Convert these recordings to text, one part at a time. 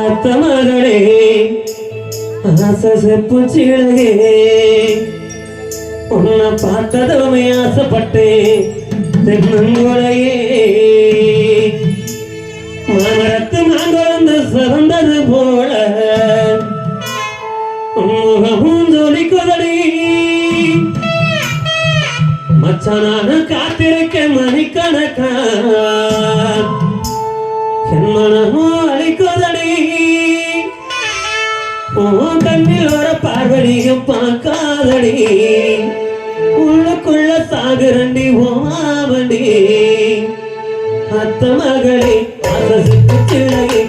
അത്തമകളെ ആസു ചിളകേ ഉണ്ണ പാത്തതുമേ ആസപ്പെട്ടേ തെന്നുകൊലയേ மச்சானான காத்திருக்க மணிக்கணக்கா. என் மனமோ அழைக்குதடி. உன் கண்ணில் வர பார்வடியும் பார்க்காதடி. உள்ளுக்குள்ள சாகுரண்டி ஓமாவண்டி அத்த மகளே அசசிக்கு கிளையே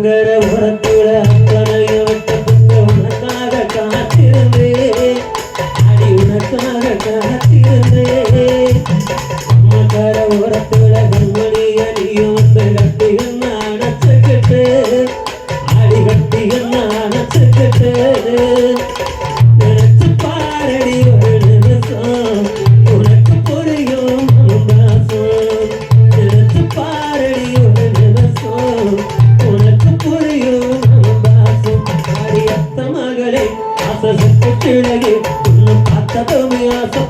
சங்கர ஆசை செத்து கிழகு இன்னும் பார்த்ததுமே ஆசை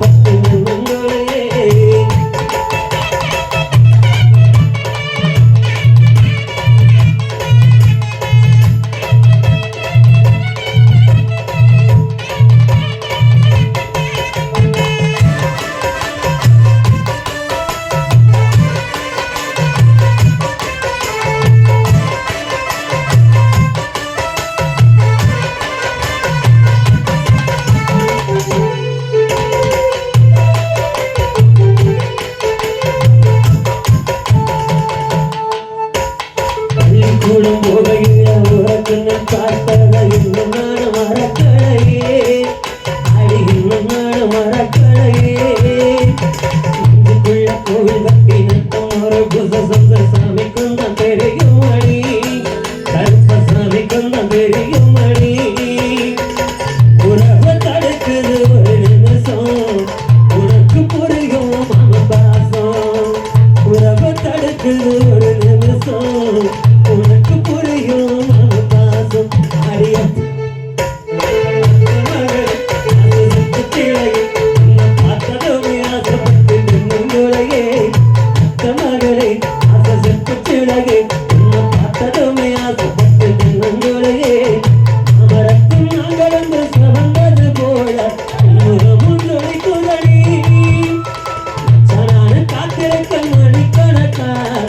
Bye.